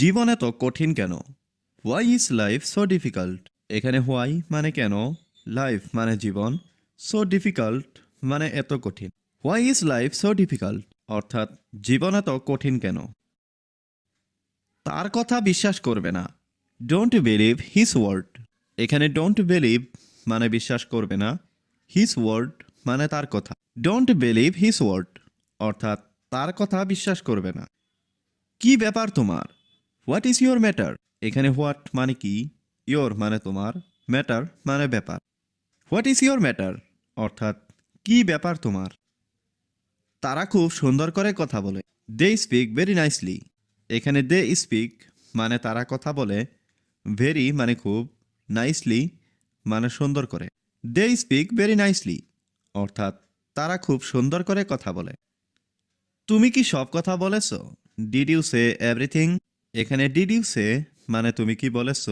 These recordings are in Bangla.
জীবন এত কঠিন কেন? Why is life so difficult এখানে হোয়াই মানে কেন? লাইফ মানে জীবন। সো ডিফিকাল্ট মানে এত কঠিন। Why is life so difficult অর্থাৎ জীবন এত কঠিন কেন? তার কথা বিশ্বাস করবে না। ডোন্ট বিলিভ হিস ওয়ার্ড এখানে ডোন্ট বিলিভ মানে বিশ্বাস করবে না। হিস ওয়ার্ড মানে তার কথা। ডোন্ট বিলিভ হিস ওয়ার্ড অর্থাৎ তার কথা বিশ্বাস করবে না। কি ব্যাপার তোমার? হোয়াট ইজ ইয়োর ম্যাটার এখানে হোয়াট মানে কি? ইয়োর মানে তোমার। ম্যাটার মানে ব্যাপার। হোয়াট ইজ ইয়োর ম্যাটার অর্থাৎ, কি ব্যাপার তোমার? তারা খুব সুন্দর করে কথা বলে। দে স্পিক ভেরি নাইসলি এখানে দে স্পিক মানে তারা কথা বলে। ভেরি মানে খুব নাইসলি মানে সুন্দর করে। দে স্পিক ভেরি নাইসলি অর্থাৎ, তারা খুব সুন্দর করে কথা বলে। তুমি কি সব কথা বলেছ? ডিড ইউ সে এভরিথিং এখানে ডিড ইউ সে মানে তুমি কি বলেছ?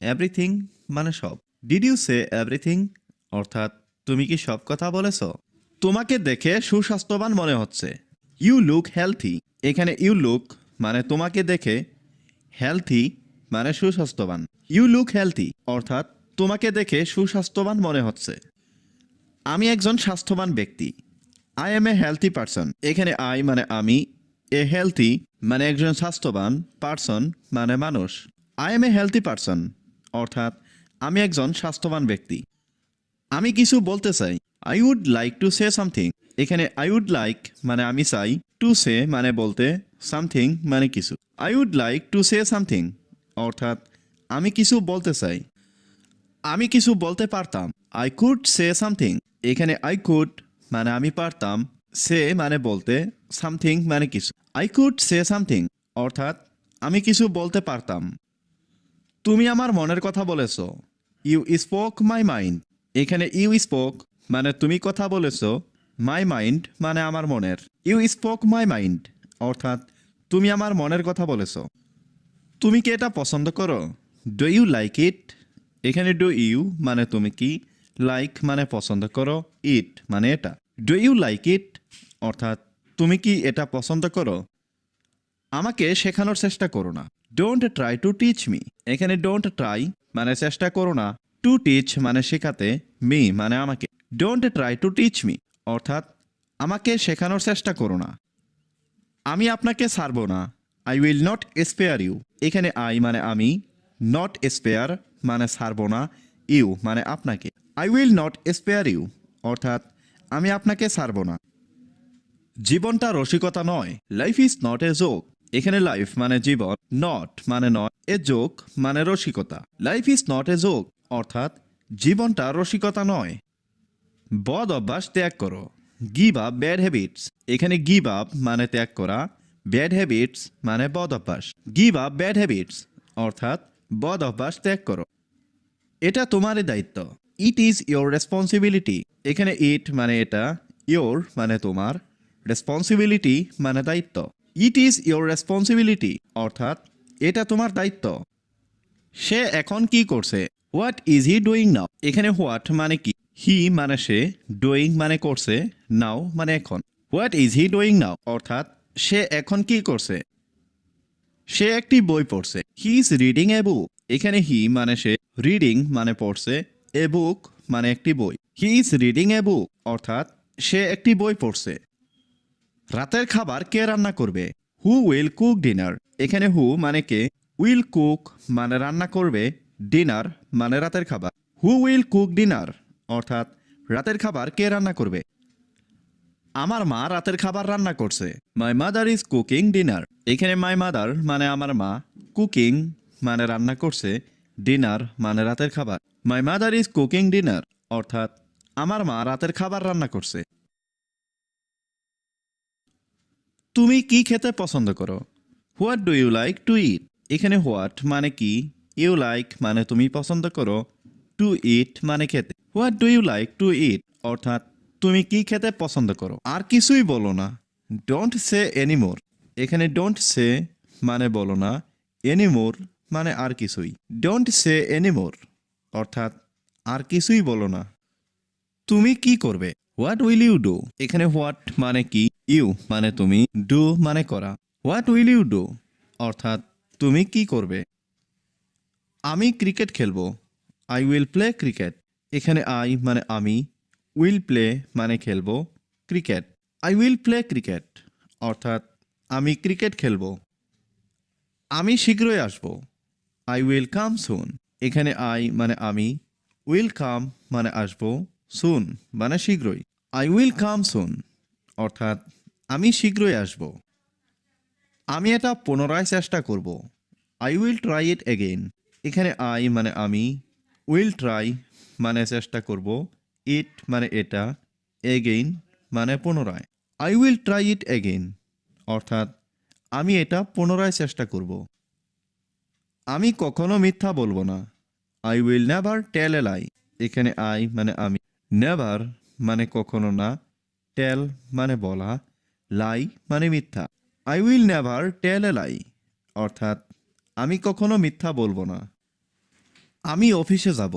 এভরিথিং মানে সব। ডিড ইউ সে এভরিথিং অর্থাৎ তুমি কি সব কথা বলেছ? তোমাকে দেখে সুস্বাস্থ্যবান মনে হচ্ছে। ইউ লুক হেলথি এখানে ইউ লুক মানে তোমাকে দেখে হেলথি মানে সুস্বাস্থ্যবান। ইউ লুক হেলথি অর্থাৎ তোমাকে দেখে সুস্বাস্থ্যবান মনে হচ্ছে। আমি একজন স্বাস্থ্যবান ব্যক্তি। I am a healthy person এখানে আই মানে আমি এ হেলথি মানে একজন স্বাস্থ্যবান পারসন মানে মানুষ। I am a healthy person অর্থাৎ আমি একজন স্বাস্থ্যবান ব্যক্তি। আমি কিছু বলতে চাই। I would like to say something এখানে আই উড লাইক মানে আমি চাই টু সে মানে বলতে সামথিং মানে কিছু। I would like to say something অর্থাৎ আমি কিছু বলতে চাই। আমি কিছু বলতে পারতাম। আই কুড সে সামথিং এখানে আই কুড মানে আমি পারতাম। সে মানে বলতে সামথিং মানে কিছু। আই কুড সে সামথিং অর্থাৎ, আমি কিছু বলতে পারতাম। তুমি আমার মনের কথা বলেছ। ইউ স্পোক মাই মাইন্ড এখানে ইউ স্পোক মানে তুমি কথা বলেছ। মাই মাইন্ড মানে আমার মনের। ইউ স্পোক মাই মাইন্ড অর্থাৎ, তুমি আমার মনের কথা বলেছ। তুমি কি এটা পছন্দ করো? ডু ইউ লাইক ইট এখানে ডু ইউ মানে তুমি কি? লাইক মানে পছন্দ করো। ইট মানে এটা। ডু ইউ লাইক ইট অর্থাৎ তুমি কি এটা পছন্দ করো? আমাকে শেখানোর চেষ্টা করো না। Don't try to teach me এখানে ডোন্ট ট্রাই মানে চেষ্টা করো না। টু টিচ মানে শেখাতে মি মানে আমাকে। Don't try to teach me অর্থাৎ আমাকে শেখানোর চেষ্টা করো না। আমি আপনাকে ছাড়ব না। I will not spare you এখানে আই মানে আমি নট স্পেয়ার মানে ছাড়ব না। ইউ মানে আপনাকে। I will not spare you অর্থাৎ আমি আপনাকে ছাড়ব না। জীবনটা রসিকতা নয় life is not a joke এখানে লাইফ মানে জীবন নট মানে নয়, এ জোক মানে রসিকতা। Life is not a joke অর্থাৎ জীবনটা রসিকতা নয়। বদ অভ্যাস ত্যাগ করো। গিভ আপ ব্যাড হ্যাবিটস এখানে গিভ আপ মানে ত্যাগ করা ব্যাড হ্যাবিটস মানে বদ অভ্যাস। গিভ আপ ব্যাড হ্যাবিটস অর্থাৎ বদ অভ্যাস ত্যাগ করো। এটা তোমারই দায়িত্ব। ইট ইজ ইয়োর রেসপন্সিবিলিটি এখানে ইট মানে এটা ইয়োর মানে তোমার। রেসপন্সিবিলিটি মানে দায়িত্ব। ইট ইজ ইয়োর রেসপন্সিবিলিটি অর্থাৎ এটা তোমার দায়িত্ব। সে এখন কি করছে? What is he doing now এখানে হোয়াট মানে কি? হি মানে সে ডুইং মানে করছে নাও মানে এখন। What is he doing now অর্থাৎ সে এখন কি করছে? সে একটি বই পড়ছে। হি ইজ রিডিং এ বুক এখানে হি মানে সে রিডিং মানে পড়ছে এ বুক মানে একটি বই। হি ইজ রিডিং এ বুক অর্থাৎ সে একটি বই পড়ছে। রাতের খাবার কে রান্না করবে? হু উইল কুক ডিনার এখানে হু মানে কে? উইল কুক মানে রান্না করবে। ডিনার মানে রাতের খাবার। হু উইল কুক ডিনার অর্থাৎ রাতের খাবার কে রান্না করবে? আমার মা রাতের খাবার রান্না করছে। My mother is cooking dinner এখানে মাই মাদার মানে আমার মা। কুকিং মানে রান্না করছে। ডিনার মানে রাতের খাবার। My mother is cooking dinner অর্থাৎ আমার মা রাতের খাবার রান্না করছে। তুমি কি খেতে পছন্দ করো? What do you like to eat এখানে হোয়াট মানে কি? ইউ লাইক মানে তুমি পছন্দ করো। টু ইট মানে খেতে। What do you like to eat অর্থাৎ তুমি কি খেতে পছন্দ করো? আর কিছুই বলো না। ডোন্ট সে এনিমোর এখানে ডোন্ট সে মানে বলো না। এনিমোর মানে আর কিছুই। ডোন্ট সে এনিমোর অর্থাৎ আর কিছুই বলো না। তুমি কি করবে? হোয়াট উইল ইউ ডু এখানে হোয়াট মানে কি? ইউ মানে তুমি, ডু মানে করা। What will you do? অর্থাৎ, তুমি কি করবে? আমি ক্রিকেট খেলব। I will play cricket. এখানে আই মানে আমি, উইল প্লে মানে খেলব cricket. I will play cricket. অর্থাৎ, আমি ক্রিকেট খেলব। আমি শীঘ্রই আসব। I will come soon. এখানে আই মানে আমি, উইল কাম মানে আসব সুন মানে শীঘ্রই। I will come soon. অর্থাৎ আমি শীঘ্রই আসব। আমি এটা পুনরায় চেষ্টা করব। I will try it again এখানে আই মানে আমি উইল ট্রাই মানে চেষ্টা করব। ইট মানে এটা এগেইন মানে পুনরায়। I will try it again অর্থাৎ, আমি এটা পুনরায় চেষ্টা করব। আমি কখনো মিথ্যা বলব না। I will never tell a lie এখানে আই মানে আমি। নেভার মানে কখনো না। টেল মানে বলা। লাই মানে মিথ্যা। I will never tell a lie অর্থাৎ, আমি কখনো মিথ্যা বলব না। আমি অফিসে যাব।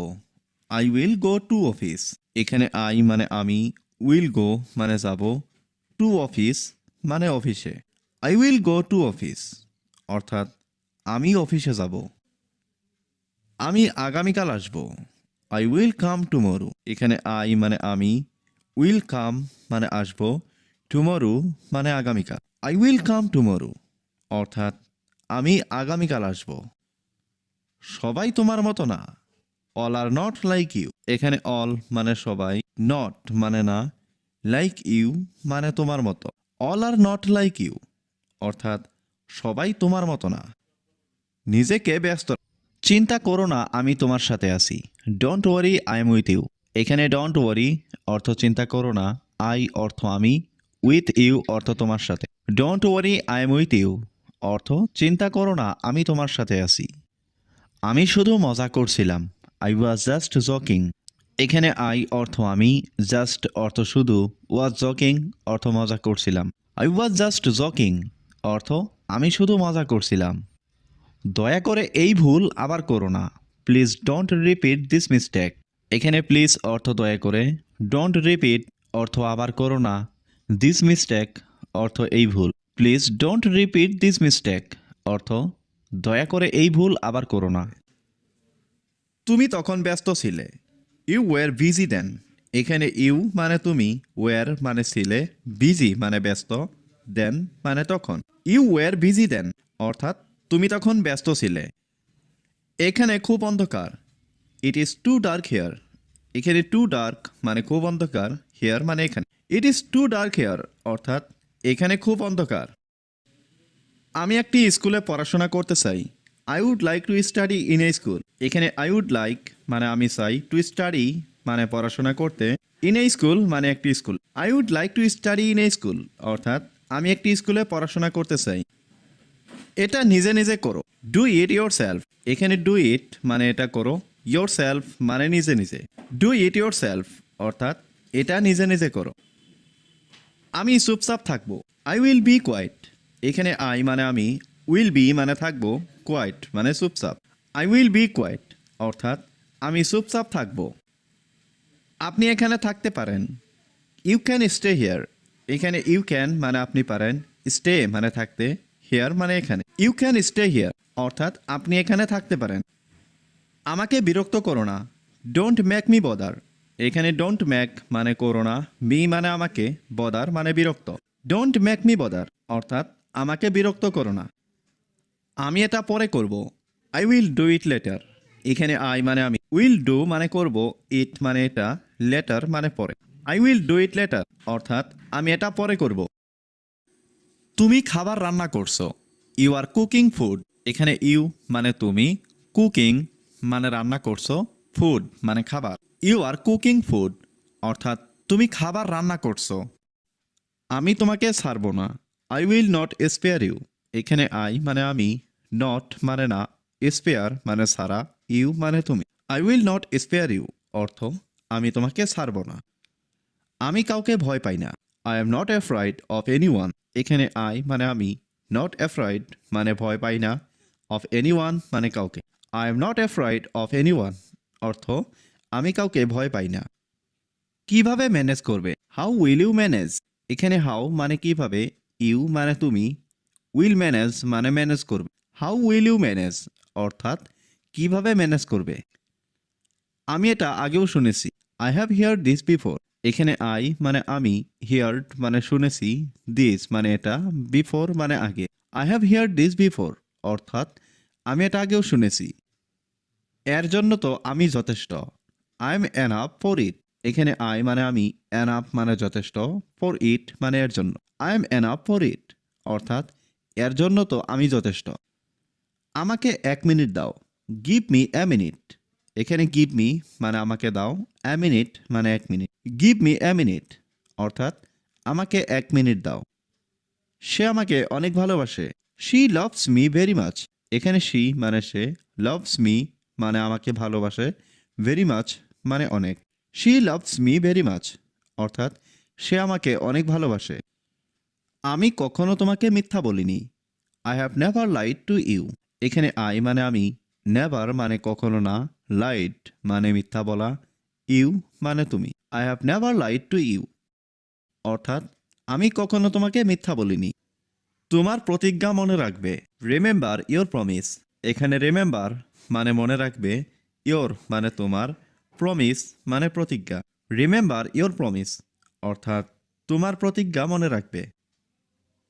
I will go to office এখানে আই মানে আমি উইল গো মানে যাব। টু অফিস মানে অফিসে। I will go to office অর্থাৎ, আমি অফিসে যাব। আমি আগামীকাল আসব। আই উইল কাম টুমরো এখানে আই মানে আমি উইল কাম মানে আসব। টুমরো মানে আগামীকাল। আই উইল কাম টুমরো অর্থাৎ আমি আগামীকাল আসব। সবাই তোমার মতো না। All are not like you এখানে অল মানে সবাই নট মানে না। লাইক ইউ মানে তোমার মতো। All are not like you অর্থাৎ সবাই তোমার মতো না। নিজেকে ব্যস্ত চিন্তা করো না, আমি তোমার সাথে আছি। Don't worry I am with you এখানে ডোন্ট ওয়ারি অর্থ চিন্তা করো না। আই অর্থ আমি উইথ ইউ অর্থ তোমার সাথে। Don't worry I am with you অর্থ, চিন্তা করো না, আমি তোমার সাথে আছি। আমি শুধু মজা করছিলাম। আই ওয়াজ জাস্ট জকিং এখানে আই অর্থ আমি জাস্ট অর্থ শুধু ওয়াজ জকিং অর্থ মজা করছিলাম। আই ওয়াজ জাস্ট জকিং অর্থ, আমি শুধু মজা করছিলাম। দয়া করে এই ভুল আবার করো না। Please don't repeat this mistake এখানে প্লিজ অর্থ দয়া করে। ডোন্ট রিপিট অর্থ আবার করো না। দিস মিস্টেক অর্থ এই ভুল। Please don't repeat this mistake অর্থ দয়া করে এই ভুল আবার করো না। তুমি তখন ব্যস্ত ছিলে। ইউ ওয়ার বিজি দেন এখানে ইউ মানে তুমি ওয়ার মানে ছিলে বিজি মানে ব্যস্ত দেন মানে তখন। ইউ ওয়ার বিজি দেন অর্থাৎ তুমি তখন ব্যস্ত ছিলে। এখানে খুব অন্ধকার। It is too dark here এখানে টু ডার্ক মানে খুব অন্ধকার। হেয়ার মানে এখানে। It is too dark here অর্থাৎ এখানে খুব অন্ধকার। আমি একটি স্কুলে পড়াশোনা করতে চাই। I would like to study in a school এখানে আই উড লাইক মানে আমি চাই টু স্টাডি মানে পড়াশোনা করতে। ইন এ স্কুল মানে একটি school I would like to study in a school অর্থাৎ আমি একটি স্কুলে পড়াশোনা করতে চাই। এটা নিজে নিজে করো। ডু ইট ইয়োর সেলফ এখানে ডু ইট মানে এটা করো। ইয়োর সেলফ মানে নিজে নিজে। ডু ইট ইয়োর সেলফ অর্থাৎ এটা নিজে নিজে করো। আমি চুপচাপ থাকব। আই উইল বি কোয়াইট এখানে আই মানে আমি উইল বি মানে থাকব কোয়াইট মানে চুপচাপ। আই উইল বি কোয়াইট অর্থাৎ আমি চুপচাপ থাকব। আপনি এখানে থাকতে পারেন। ইউ ক্যান স্টে হিয়ার এখানে ইউ ক্যান মানে আপনি পারেন। স্টে মানে থাকতে হিয়ার মানে এখানে। ইউ ক্যান স্টে হিয়ার অর্থাৎ আপনি এখানে থাকতে পারেন। আমাকে বিরক্ত করো না। ডোন্ট মেক মি বদার এখানে ডোন্ট ম্যাক মানে করো না মি মানে আমাকে বদার মানে বিরক্ত। ডোন্ট ম্যাক মি বদার অর্থাৎ আমাকে বিরক্ত করো না। আমি এটা পরে করব I will do it later এখানে আই মানে আমি উইল ডু মানে করব ইট মানে এটা লেটার মানে পরে। I will do it later অর্থাৎ আমি এটা পরে করব। তুমি খাবার রান্না করছ ইউ আর কুকিং ফুড এখানে ইউ মানে তুমি কুকিং মানে রান্না করছ ফুড মানে খাবার। You are cooking food. অর্থাৎ তুমি খাবার রান্না করছ। আমি তোমাকে ছাড়বো না। I will not spare you এখানে আই মানে আমি নট মানে না স্পেয়ার মানে সারা ইউ মানে তুমি। I will not spare you অর্থ, আমি তোমাকে ছাড়বো না। আমি কাউকে ভয় পাই না। I am not afraid of anyone এখানে আই মানে আমি নট অ্যাফ্রাইড মানে ভয় পাই না অফ এনি ওয়ান মানে কাউকে। I am not afraid of anyone অর্থ আমি কাউকে ভয় পাই না। কীভাবে ম্যানেজ করবে? হাউ উইল ইউ ম্যানেজ এখানে হাউ মানে কীভাবে? ইউ মানে তুমি। উইল ম্যানেজ মানে ম্যানেজ করবে। হাউ উইল ইউ ম্যানেজ অর্থাৎ কীভাবে ম্যানেজ করবে? আমি এটা আগেও শুনেছি। I have hear this before এখানে আই মানে আমি হিয়ার্ড মানে শুনেছি। দিস মানে এটা বিফোর মানে আগে। I have hear this before অর্থাৎ আমি এটা আগেও শুনেছি। এর জন্য তো আমি যথেষ্ট। I am up for it এখানে আই মানে আমি আপ মানে যথেষ্ট ফর ইট মানে এর জন্য। I am up for it অর্থাৎ এর জন্য তো আমি যথেষ্ট। আমাকে এক মিনিট দাও। গিভ মি এ মিনিট এখানে গিভ মি মানে আমাকে দাও। এ মিনিট মানে এক minute. Give me a minute অর্থাৎ আমাকে এক মিনিট দাও। সে আমাকে অনেক ভালোবাসে। She loves me very much এখানে শি মানে সে লাভস মি মানে আমাকে ভালোবাসে ভেরি মাচ মানে অনেক। She loves me very much অর্থাৎ সে আমাকে অনেক ভালোবাসে। আমি কখনো তোমাকে মিথ্যা বলিনি। I have never lied to you এখানে আই মানে আমি নেভার মানে কখনো না লাইট মানে মিথ্যা বলা ইউ মানে তুমি। I have never lied to you অর্থাৎ আমি কখনো তোমাকে মিথ্যা বলিনি। তোমার প্রতিজ্ঞা মনে রাখবে। রিমেম্বার ইয়োর প্রমিস এখানে রিমেম্বার মানে মনে রাখবে ইয়োর মানে তোমার। প্রমিস মানে প্রতিজ্ঞা। রিমেম্বার ইয়োর প্রমিস অর্থাৎ তোমার প্রতিজ্ঞা মনে রাখবে।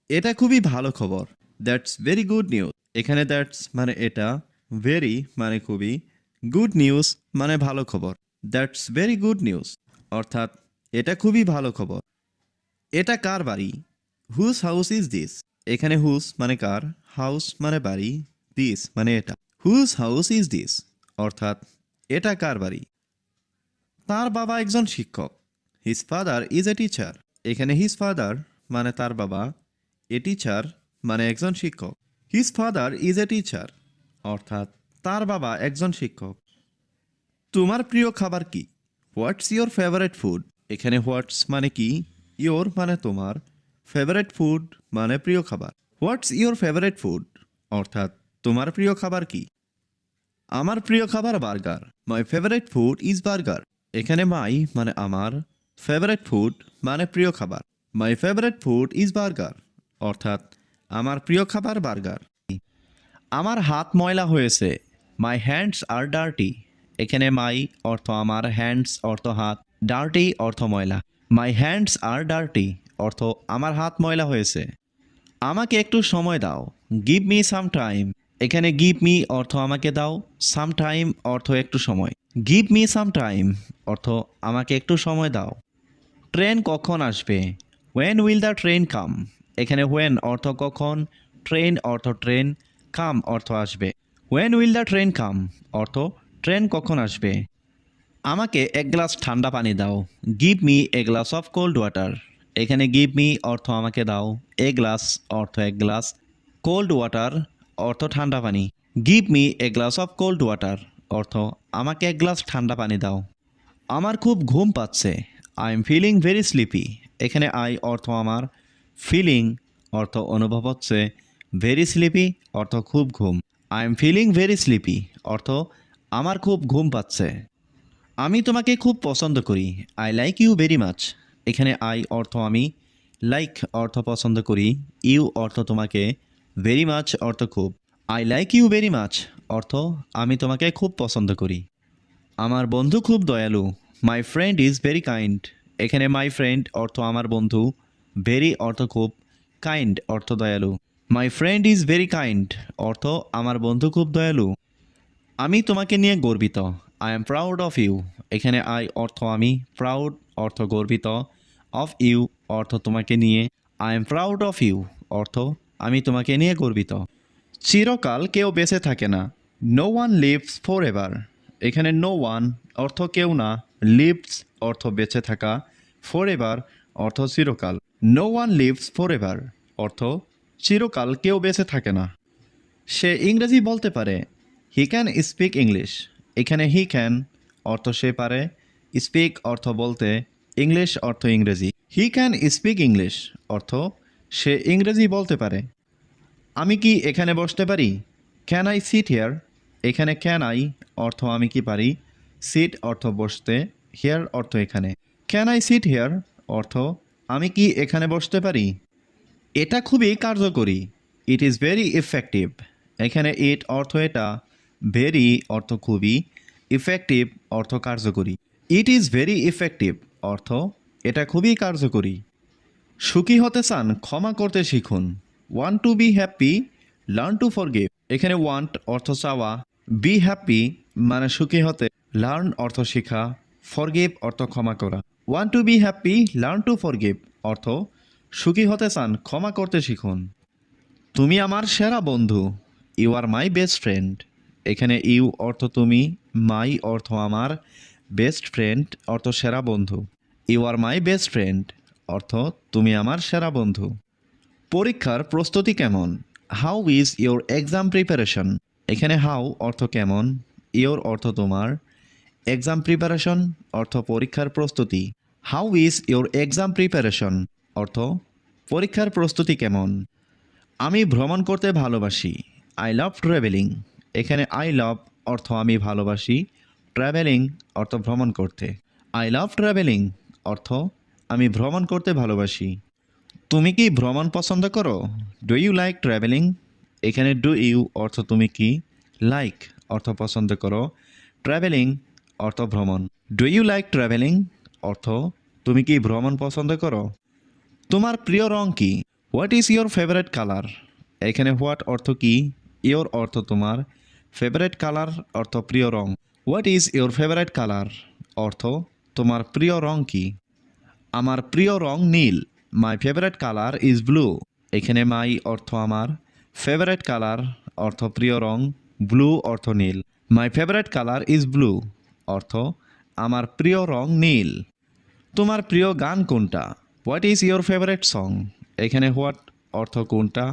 এটা খুবই ভালো খবর। দ্যাটস ভেরি গুড নিউজ এখানে দ্যাটস মানে এটা ভেরি মানে খুবই গুড নিউজ মানে ভালো খবর। দ্যাটস ভেরি গুড নিউজ অর্থাৎ এটা খুবই ভালো খবর। এটা কার বাড়ি? হুজ হাউস ইজ দিস এখানে হুজ মানে কার? হাউস মানে বাড়ি। দিস মানে এটা। হুজ হাউস ইজ দিস অর্থাৎ এটা কার বাড়ি? তার বাবা একজন শিক্ষক। His father is a teacher এখানে হিজ ফাদার মানে তার বাবা এ টিচার মানে একজন শিক্ষক। His father is a teacher অর্থাৎ তার বাবা একজন শিক্ষক। তোমার প্রিয় খাবার কি? হোয়াটস ইয়োর ফেভারেট ফুড এখানে হোয়াটস মানে কি? ইয়োর মানে তোমার। ফেভারেট ফুড মানে প্রিয় খাবার। হোয়াটস ইয়োর ফেভারেট ফুড অর্থাৎ তোমার প্রিয় খাবার কি? আমার প্রিয় খাবার burger. My favourite food is burger এখানে মাই মানে আমার ফেভারেট ফুড মানে প্রিয় খাবার। My favourite food is burger অর্থাৎ আমার প্রিয় খাবার বার্গার আমার হাত ময়লা হয়েছে মাই হ্যান্ডস আর ডার্টি এখানে মাই অর্থ আমার হ্যান্ডস অর্থ হাত ডার্টি অর্থ ময়লা। মাই হ্যান্ডস আর ডার্টি অর্থ আমার হাত ময়লা হয়েছে। আমাকে একটু সময় দাও গিভ মি সাম টাইম এখানে গিভ মি অর্থ আমাকে দাও সাম টাইম অর্থ একটু সময়। গিভ মি সাম টাইম অর্থ, আমাকে একটু সময় দাও। ট্রেন কখন আসবে? When will the train come এখানে ওয়েন অর্থ কখন? ট্রেন অর্থ ট্রেন কাম অর্থ আসবে। When will the train come অর্থ ট্রেন কখন আসবে? আমাকে এক গ্লাস ঠান্ডা পানি দাও। Give me a glass of cold water এখানে গিভ মি অর্থ আমাকে দাও। এ গ্লাস অর্থ এক গ্লাস। কোল্ড ওয়াটার অর্থ ঠান্ডা পানি। Give me a glass of cold water অর্থ আমাকে এক গ্লাস ঠান্ডা পানি দাও। আমার খুব ঘুম পাচ্ছে। I am feeling very sleepy এখানে আই অর্থ আমার ফিলিং অর্থ অনুভব হচ্ছে। ভেরি স্লিপি অর্থ খুব ঘুম। I am feeling very sleepy অর্থ আমার খুব ঘুম পাচ্ছে। আমি তোমাকে খুব পছন্দ করি। I like you very much এখানে আই অর্থ আমি লাইক অর্থ পছন্দ করি। ইউ অর্থ তোমাকে ভেরি মাচ অর্থ খুব। I like you very much অর্থ, আমি তোমাকে খুব পছন্দ করি। আমার বন্ধু খুব দয়ালু। My friend is very kind এখানে মাই ফ্রেন্ড অর্থ আমার বন্ধু। ভেরি অর্থ খুব। কাইন্ড অর্থ দয়ালু। My friend is very kind অর্থ, আমার বন্ধু খুব দয়ালু। আমি তোমাকে নিয়ে গর্বিত। I am proud of you এখানে আই অর্থ আমি। প্রাউড অর্থ গর্বিত। অফ ইউ অর্থ তোমাকে নিয়ে। I am proud of you অর্থ, আমি তোমাকে নিয়ে গর্বিত। চিরকাল কেউ বেঁচে থাকে না। No one lives forever এখানে নো ওয়ান অর্থ কেউ না। লিভস অর্থ বেঁচে থাকা। ফর এভার অর্থ চিরকাল। No one lives forever অর্থ চিরকাল কেউ বেঁচে থাকে না। সে ইংরেজি বলতে পারে হি ক্যান স্পিক ইংলিশ এখানে হি ক্যান অর্থ সে পারে। স্পিক অর্থ বলতে ইংলিশ অর্থ ইংরেজি। হি ক্যান স্পিক ইংলিশ অর্থ সে ইংরেজি বলতে পারে। আমি কি এখানে বসতে পারি? ক্যান আই সিট হেয়ার এখানে ক্যান আই অর্থ আমি কি পারি? সিট অর্থ বসতে হেয়ার অর্থ এখানে। ক্যান আই সিট হেয়ার অর্থ আমি কি এখানে বসতে পারি? এটা খুবই কার্যকরী। ইট ইজ ভেরি ইফেক্টিভ এখানে ইট অর্থ এটা ভেরি অর্থ খুবই ইফেক্টিভ অর্থ কার্যকরী। ইট ইজ ভেরি ইফেক্টিভ অর্থ এটা খুবই কার্যকরী। সুখী হতে চান, ক্ষমা করতে শিখুন। Want to be happy learn to forgive এখানে ওয়ান্ট অর্থ চাওয়া বি হ্যাপি মানে সুখী হতে। লার্ন অর্থ শেখা। ফরগিভ অর্থ ক্ষমা করা। Want to be happy learn to forgive অর্থ সুখী হতে চান, ক্ষমা করতে শিখুন। তুমি আমার সেরা বন্ধু you are my best friend এখানে ইউ অর্থ তুমি মাই অর্থ আমার বেস্ট ফ্রেন্ড অর্থ সেরা বন্ধু। You are my best friend অর্থ তুমি আমার সেরা বন্ধু। পরীক্ষার প্রস্তুতি কেমন? How is your exam preparation এখানে হাউ অর্থ কেমন? ইয়োর অর্থ তোমার। এক্সাম প্রিপারেশন অর্থ পরীক্ষার প্রস্তুতি। How is your exam preparation অর্থ পরীক্ষার প্রস্তুতি কেমন? আমি ভ্রমণ করতে ভালোবাসি। আই লাভ ট্রাভেলিং এখানে আই লাভ অর্থ আমি ভালোবাসি। ট্রাভেলিং অর্থ ভ্রমণ করতে। আই লাভ ট্রাভেলিং অর্থ আমি ভ্রমণ করতে ভালোবাসি। তুমি কি ভ্রমণ পছন্দ করো? ডু ইউ লাইক ট্রাভেলিং এখানে ডু ইউ অর্থ তুমি কি? লাইক অর্থ পছন্দ করো। ট্রাভেলিং অর্থ ভ্রমণ। ডু ইউ লাইক ট্রাভেলিং অর্থ তুমি কি ভ্রমণ পছন্দ করো? তোমার প্রিয় রং কি? What is your favourite colour এখানে হোয়াট অর্থ কি? ইয়োর অর্থ তোমার ফেভারেট কালার অর্থ প্রিয় রং। What is your favourite colour অর্থ তোমার প্রিয় রং কি? আমার প্রিয় রং নীল। My favourite colour is blue এখানে মাই অর্থ আমার। ফেভারেট কালার অর্থ প্রিয় রং। ব্লু অর্থ নীল। My favourite colour is blue অর্থ আমার প্রিয় রং নীল। তোমার প্রিয় গান কোনটা? What is your favourite song এখানে হোয়াট অর্থ কোনটা?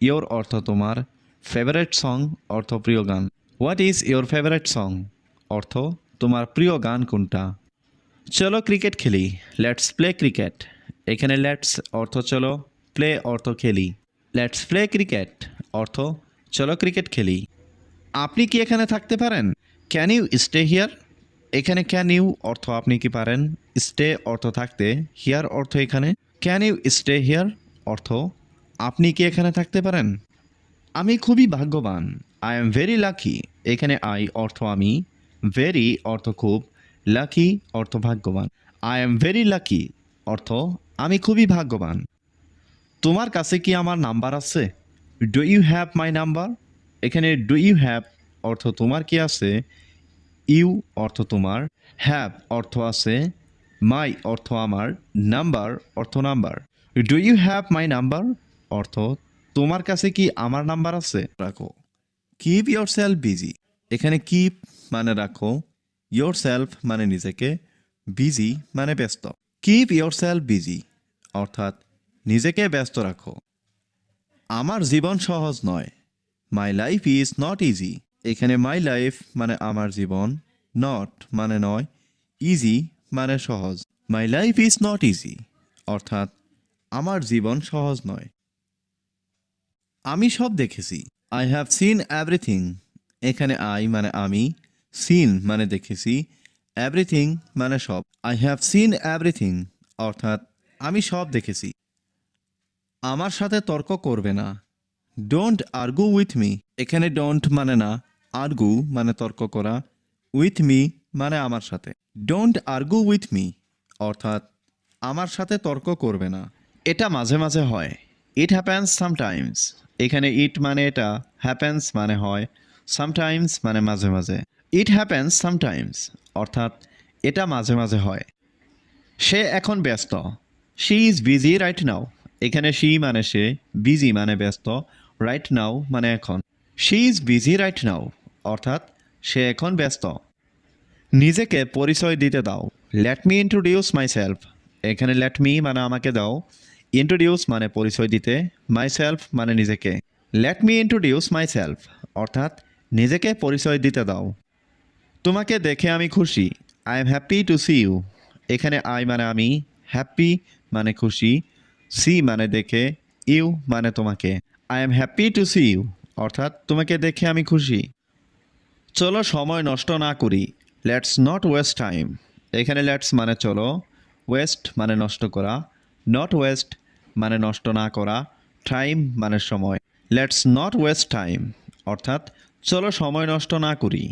ইয়োর অর্থ তোমার। ফেভারেট সং অর্থ প্রিয় গান। What is your favourite song অর্থ তোমার প্রিয় গান কোনটা? চলো ক্রিকেট খেলি। লেটস প্লে ক্রিকেট এখানে লেটস অর্থ চলো প্লে অর্থ খেলি। লেটস প্লে ক্রিকেট অর্থ চলো ক্রিকেট খেলি। আপনি কি এখানে থাকতে পারেন? Can you stay here? এখানে ক্যান ইউ অর্থ আপনি কি পারেন? স্টে অর্থ থাকতে, হিয়ার অর্থ এখানে। Can you stay here? অর্থ আপনি কি এখানে থাকতে পারেন? আমি খুবই ভাগ্যবান। I am very lucky. এখানে আই অর্থ আমি। ভেরি অর্থ খুব। লাকি অর্থ ভাগ্যবান। I am very lucky. অর্থ আমি খুবই ভাগ্যবান। তোমার কাছে কি আমার নাম্বার আছে? Do you have my number এখানে ডু ইউ হ্যাভ অর্থ তোমার কি আছে? ইউ অর্থ তোমার হ্যাভ অর্থ আছে মাই অর্থ আমার নাম্বার অর্থ number do you have my number অর্থ তোমার কাছে কি আমার নাম্বার আছে? রাখো। কিপ ইয়োর সেলফ বিজি এখানে কিপ মানে রাখো। ইয়োর সেলফ মানে নিজেকে বিজি মানে ব্যস্ত। কিপ ইয়োর সেলফ বিজি অর্থাৎ নিজেকে ব্যস্ত রাখো। আমার জীবন সহজ নয়। My life is not easy এখানে মাই লাইফ মানে আমার জীবন নট মানে নয়। ইজি মানে সহজ। My life is not easy অর্থাৎ আমার জীবন সহজ নয়। আমি সব দেখেছি। আই হ্যাভ সিন এভরিথিং এখানে আই মানে আমি সিন মানে দেখেছি। এভরিথিং মানে সব। আই হ্যাভ সিন এভরিথিং অর্থাৎ আমি সব দেখেছি। আমার সাথে তর্ক করবে না। ডোন্ট আর্গু উইথ মি এখানে ডোন্ট মানে না আর্গু মানে তর্ক করা। উইথ মি মানে আমার সাথে। ডোন্ট আর্গু উইথ মি অর্থাৎ, আমার সাথে তর্ক করবে না। এটা মাঝে মাঝে হয়। ইট হ্যাপেন্স সামটাইমস এখানে ইট মানে এটা হ্যাপেন্স মানে হয়। সামটাইমস মানে মাঝে মাঝে। ইট হ্যাপেন্স সামটাইমস অর্থাৎ, এটা মাঝে মাঝে হয়। সে এখন ব্যস্ত। She is busy right now এখানে শি মানে সে বিজি মানে ব্যস্ত রাইট নাও মানে এখন। She is busy right now অর্থাৎ সে এখন ব্যস্ত। নিজেকে পরিচয় দিতে দাও। Let me introduce myself এখানে লেট মি মানে আমাকে দাও। ইন্ট্রোডিউস মানে পরিচয় দিতে মাই সেলফ মানে নিজেকে। Let me introduce myself অর্থাৎ নিজেকে পরিচয় দিতে দাও। তোমাকে দেখে আমি খুশি। I am happy to see you এখানে আই মানে আমি হ্যাপি মানে খুশি, সি মানে দেখে, ইউ মানে তোমাকে। I am happy to see you অর্থাৎ তোমাকে দেখে আমি খুশি। চলো সময় নষ্ট না করি। লেটস নট ওয়েস্ট টাইম এখানে লেটস মানে চলো ওয়েস্ট মানে নষ্ট করা নট ওয়েস্ট মানে নষ্ট না করা টাইম মানে সময়। লেটস নট ওয়েস্ট টাইম অর্থাৎ চলো সময় নষ্ট না করি।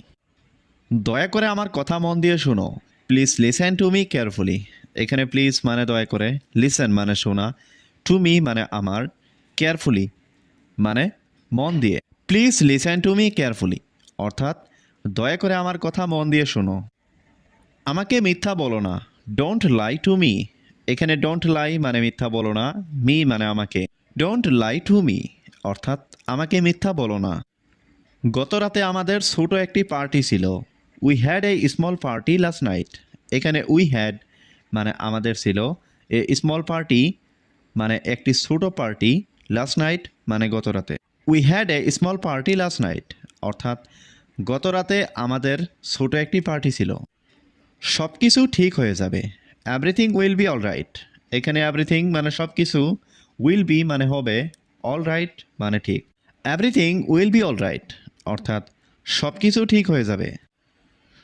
দয়া করে আমার কথা মন দিয়ে শোনো। Please listen to me carefully এখানে প্লিজ মানে দয়া করে লিসেন মানে শোনা টু মি মানে আমার কেয়ারফুলি মানে মন দিয়ে। Please listen to me carefully অর্থাৎ দয়া করে আমার কথা মন দিয়ে শোনো। আমাকে মিথ্যা বলো না ডোন্ট লাই টু মি এখানে ডোন্ট লাই মানে মিথ্যা বলো না মি মানে আমাকে। ডোন্ট লাই টু মি অর্থাৎ আমাকে মিথ্যা বলো না। গত রাতে আমাদের ছোট একটি পার্টি ছিল। We had a small party last night এখানে উই হ্যাড মানে আমাদের ছিল। এ স্মল পার্টি মানে একটি ছোট পার্টি লাস্ট নাইট মানে গত রাতে। We had a small party last night অর্থাৎ গত রাতে আমাদের ছোট একটি পার্টি ছিল। সব কিছু ঠিক হয়ে যাবে। Everything will be all right এখানে এভরিথিং মানে সব কিছু উইল বি মানে হবে অল রাইট মানে ঠিক। Everything will be all right অর্থাৎ সব কিছু ঠিক হয়ে যাবে।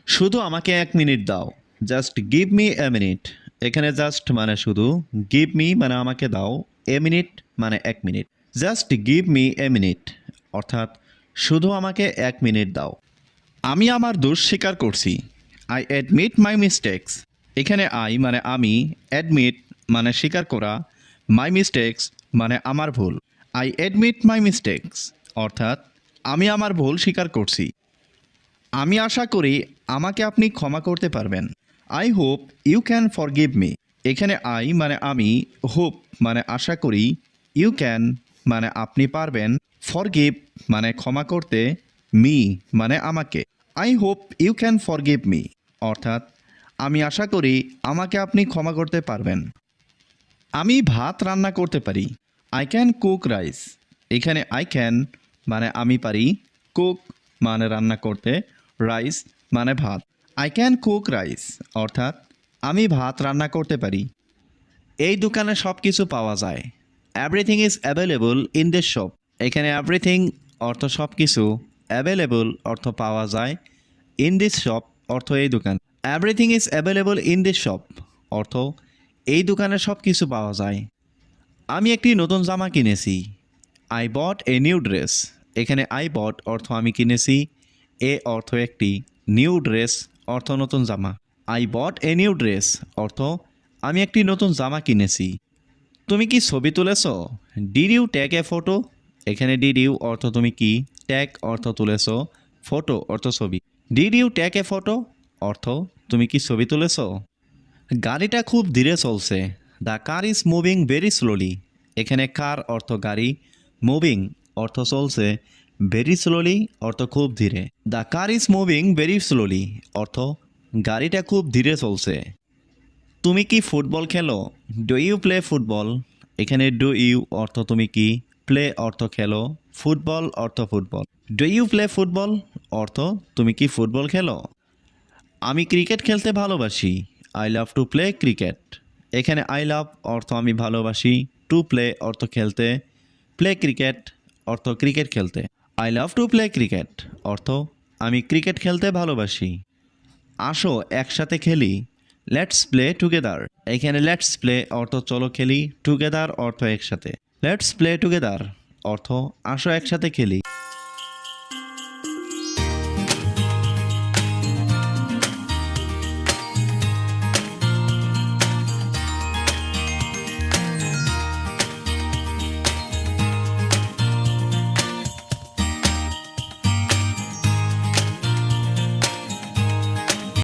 শুধু আমাকে এক মিনিট দাও। Just give me a minute এখানে জাস্ট মানে শুধু গিভ মি মানে আমাকে দাও এ মিনিট মানে এক minute just give me a minute অর্থাৎ, শুধু আমাকে এক মিনিট দাও। আমি আমার দোষ স্বীকার করছি। আই অ্যাডমিট মাই মিস্টেক্স এখানে আই মানে আমি অ্যাডমিট মানে স্বীকার করা মাই মিস্টেক্স মানে আমার ভুল। আই অ্যাডমিট মাই মিস্টেক্স অর্থাৎ, আমি আমার ভুল স্বীকার করছি। আমি আশা করি আমাকে আপনি ক্ষমা করতে পারবেন। I hope you can forgive me এখানে আই মানে আমি হোপ মানে আশা করি ইউ ক্যান মানে আপনি পারবেন ফরগিভ মানে ক্ষমা করতে মি মানে আমাকে। I hope you can forgive me অর্থাৎ, আমি আশা করি আমাকে আপনি ক্ষমা করতে পারবেন। আমি ভাত রান্না করতে পারি। আই ক্যান কুক রাইস এখানে আই ক্যান মানে আমি পারি। কুক মানে রান্না করতে রাইস মানে ভাত। আই ক্যান কুক রাইস অর্থাৎ আমি ভাত রান্না করতে পারি। এই দোকানে সব কিছু পাওয়া যায়। Everything is available in this shop এখানে এভরিথিং অর্থ সব কিছু অ্যাভেলেবল অর্থ পাওয়া যায় ইন দিস শপ অর্থ এই দোকান। Everything is available in this shop অর্থ এই দোকানে সব কিছু পাওয়া যায়। আমি একটি নতুন জামা কিনেছি। I bought a new dress এখানে আই বট অর্থ আমি কিনেছি। এ অর্থ একটি নিউ ড্রেস অর্থ নতুন জামা। I bought a new dress অর্থ, আমি একটি নতুন জামা কিনেছি। তুমি কি ছবি তুলেছ? Did you take a photo এখানে ডিড ইউ অর্থ তুমি কি? ট্যাগ অর্থ তুলেছ। ফটো অর্থ ছবি। Did you take a photo অর্থ, তুমি কি ছবি তুলেছ? গাড়িটা খুব ধীরে চলছে। The car is moving very slowly এখানে কার অর্থ গাড়ি মুভিং অর্থ চলছে। ভেরি স্লোলি অর্থ খুব ধীরে। The car is moving very slowly অর্থ গাড়িটা খুব ধীরে চলছে। তুমি কি ফুটবল খেলো? ডু ইউ প্লে ফুটবল এখানে ডু ইউ অর্থ তুমি কি? প্লে অর্থ খেলো। ফুটবল অর্থ football do you play football অর্থ তুমি কি ফুটবল খেলো? আমি ক্রিকেট খেলতে ভালোবাসি। I love to play cricket এখানে আই লাভ অর্থ আমি ভালোবাসি। টু প্লে অর্থ খেলতে। প্লে ক্রিকেট অর্থ ক্রিকেট খেলতে। I love to play cricket অর্থ, আমি ক্রিকেট খেলতে ভালোবাসি। আসো, একসাথে খেলি। লেটস প্লে টুগেদার এখানে লেটস প্লে অর্থ, চলো খেলি। টুগেদার অর্থ একসাথে। লেটস প্লে টুগেদার অর্থ, আসো একসাথে খেলি।